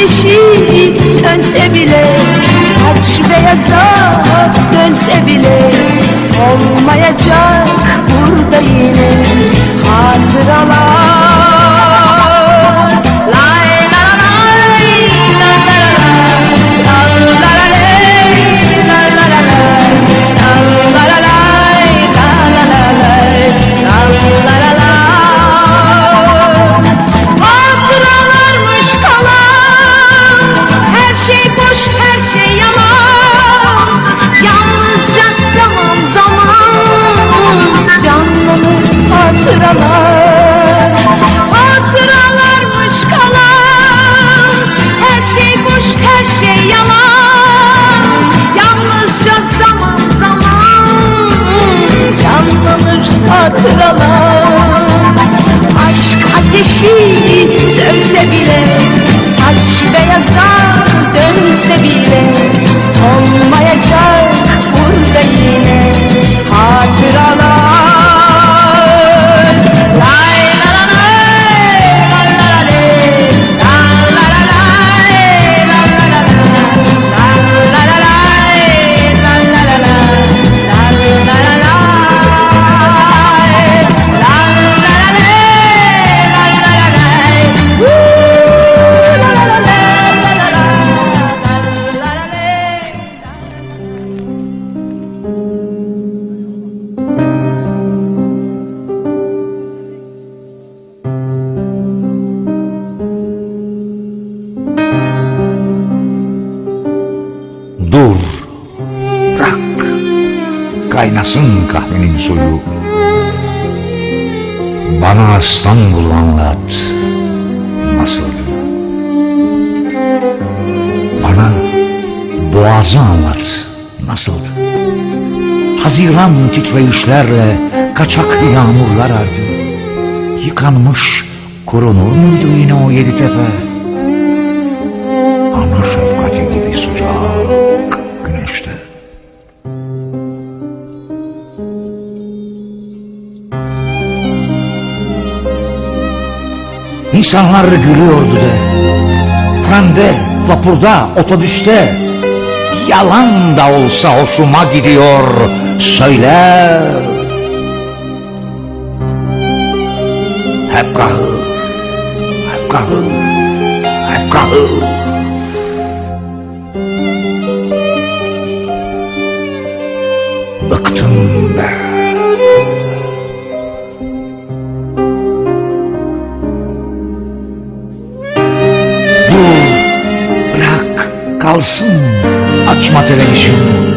ateşi sönse bile Saç beyaza dönse bile Olmayacak burada yine hatıralar hatıralar Aşk ateşi sönse bile. Saç beyaza kaynasın kahvenin suyu. Bana İstanbul anlat, nasıldı? Bana Boğaz'ı anlat, nasıldı? Haziran titreyişlerle kaçak yağmurlar erdi. Yıkanmış korunur muydu yine o yedi tepe? İnsanlar gülüyordu de. Trende, vapurda, otobüste. Yalan da olsa hoşuma gidiyor. Söyle. Hep kahır, hep kahır, hep kahır. Bıktım kalsın, açma televizyonu.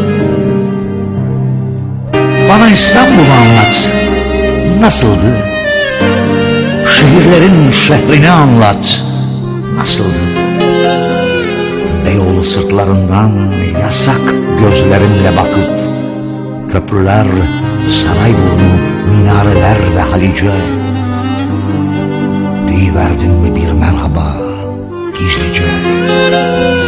Bana İstanbul'u anlat. Nasıldı? Şehirlerin şehrini anlat. Nasıldı? Beyoğlu sırtlarından yasak gözlerimle bakıp köprüler, Sarayburnu, minareler ve Halice Deyiverdin mi bir merhaba gizlice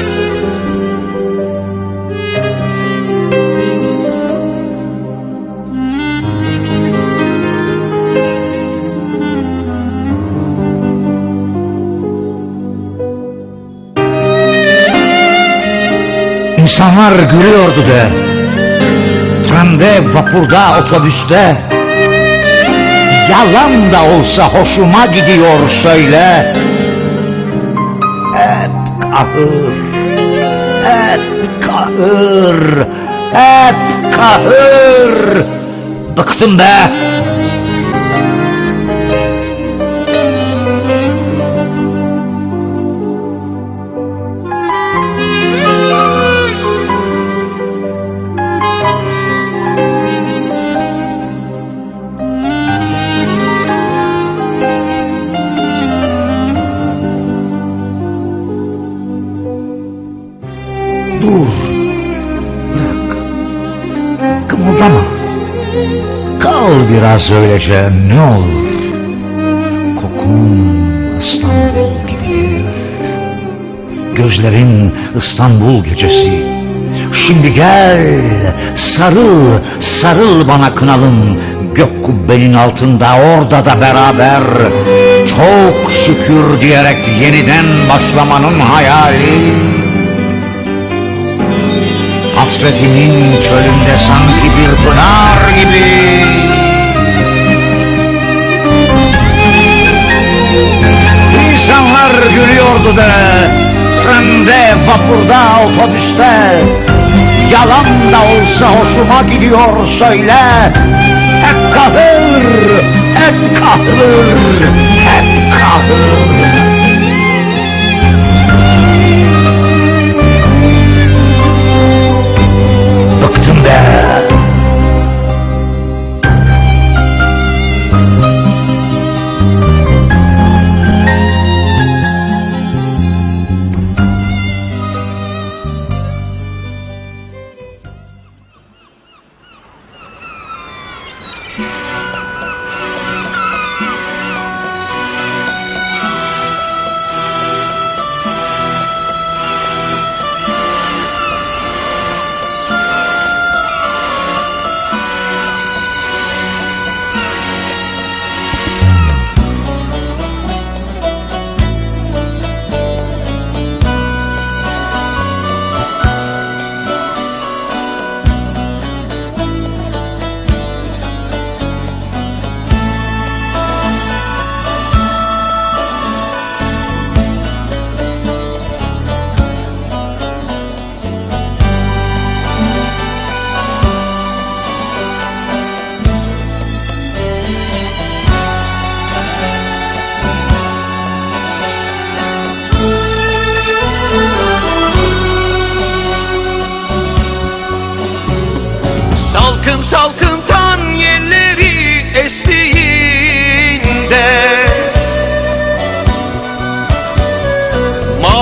İnsanlar gülüyordu de. Trende, vapurda, otobüste. Yalan da olsa hoşuma gidiyor söyle. Hep kahır, hep kahır, hep kahır. Bıktım be! Biraz öylece ne olur. Kokun İstanbul gibi. Gözlerin İstanbul gecesi. Şimdi gel, sarıl, sarıl bana kınalım. Gök kubbenin altında orada da beraber. Çok şükür diyerek yeniden başlamanın hayali. Hasretimin çölünde sanki bir pınar İnsanlar gülüyordu da Trende, vapurda, otobüste. Yalan da olsa hoşuma gidiyor söyle. Hep kahır, hep kahır, hep kahır. Bıktım be.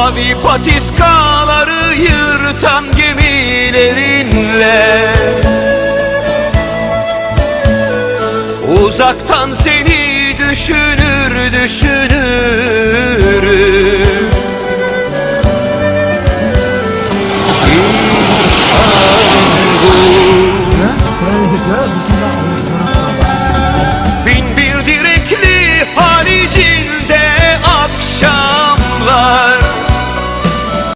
Mavi patiskaları yırtan gemilerinle. Uzaktan seni düşünür düşünürüm.